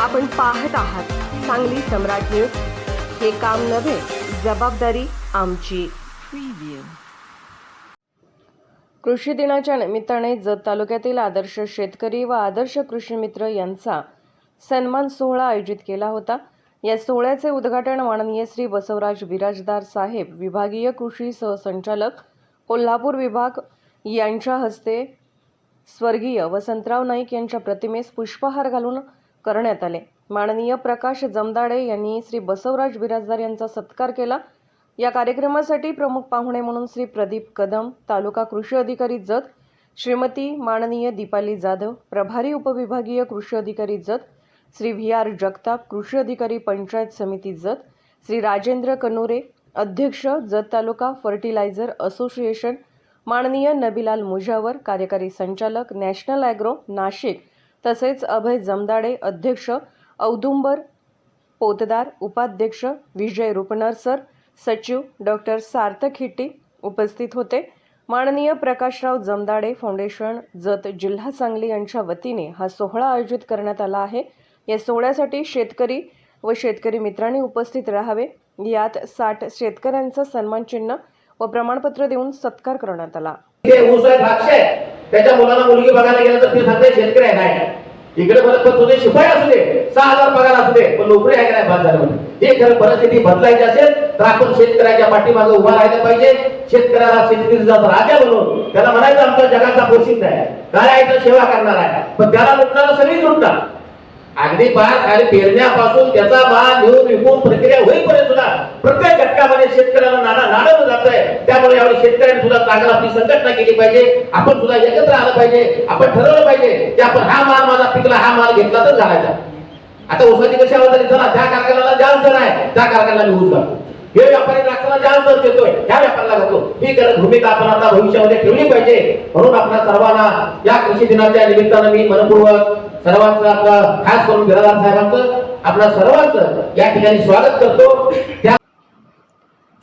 आपण पाहत आहात सांगली सम्राट न्यूज. हे काम नव्हे जबाबदारी आमची. कृषी दिनाच्या निमित्ताने जत तालुक्यातील आदर्श शेतकरी व आदर्श कृषी मित्र यांचा सन्मान सोहळा आयोजित केला होता. या सोहळ्याचे उद्घाटन माननीय श्री बसवराज बिराजदार साहेब विभागीय कृषी सहसंचालक कोल्हापूर विभाग यांच्या हस्ते स्वर्गीय वसंतराव नाईक यांच्या प्रतिमेस पुष्पहार घालून करण्यात आले. माननीय प्रकाश जमदाडे यांनी श्री बसवराज बिराजदार यांचा सत्कार केला. या कार्यक्रमासाठी प्रमुख पाहुणे म्हणून श्री प्रदीप कदम तालुका कृषी अधिकारी जत श्रीमती माननीय दीपाली जाधव प्रभारी उपविभागीय कृषी अधिकारी जत श्री व्ही आर जगताप कृषी अधिकारी पंचायत समिती जत श्री राजेंद्र कनोरे अध्यक्ष जत तालुका फर्टिलायझर असोसिएशन माननीय नबिलाल मुजावर कार्यकारी संचालक नॅशनल ॲग्रो नाशिक तसेच अभय जमदाडे अध्यक्ष औदुंबर पोतदार उपाध्यक्ष विजय रुपनर सर सचिव डॉक्टर सार्थक हिट्टी उपस्थित होते. माननीय प्रकाशराव जमदाडे फाउंडेशन जत जिल्हा सांगली यांच्या वतीने हा सोहळा आयोजित करण्यात आला आहे. या सोहळ्यासाठी शेतकरी व शेतकरी मित्रांनी उपस्थित राहावे. यात साठ शेतकऱ्यांचं सन्मानचिन्ह व प्रमाणपत्र देऊन सत्कार करण्यात आला. आहे त्याच्या मुलाला मुलगी बघायला गेलं तर ते सांगते शेतकरी आहे नाही इकडे परत पण तुझे शिपाई असू दे. सहा हजार पगार असू दे. पण नोकरी आहे का नाही बाद झाली हे खरं परिस्थिती बदलायची असेल तर आपण शेतकऱ्याच्या पाठीमागे उभा राहायला पाहिजे. शेतकऱ्याला शेतकरीचा राजा म्हणून. त्याला म्हणायचं आमचा जगाचा पोषित आहे. काय आहे सेवा करणार आहे. पण त्याला लुटणारा सगळी लुटणार अगदी पार आणि पेरण्यापासून त्याचा माल घेऊन विकून प्रक्रिया होईपर्यंत सुद्धा प्रत्येक घटकामध्ये शेतकऱ्याला नाणं नाणं जात आहे. त्यामुळे शेतकऱ्यांनी सुद्धा चांगला आपली संघटना केली पाहिजे. आपण सुद्धा एकत्र आलं पाहिजे. आपण ठरवलं पाहिजे की आपण हा माल माझा पिकला हा माल घेतला तर घालायचा आता उसाची कशी आवाज चला त्या कारखान्याला जास्त दर आहे त्या कारखान्याला मी ऊस घालतो. हे व्यापारी द्राक्षाला जास्त दर देतोय ह्या व्यापाऱ्याला घालतो. ही गरज भूमिका आपण आता भविष्यामध्ये ठेवली पाहिजे. म्हणून आपल्या सर्वांना या कृषी दिनाच्या निमित्तानं मी मनपूर्वक सर्वांचं आपलं खास करून बिरादार साहेबांचं आपल्या सर्वांचं या ठिकाणी स्वागत करतो. त्या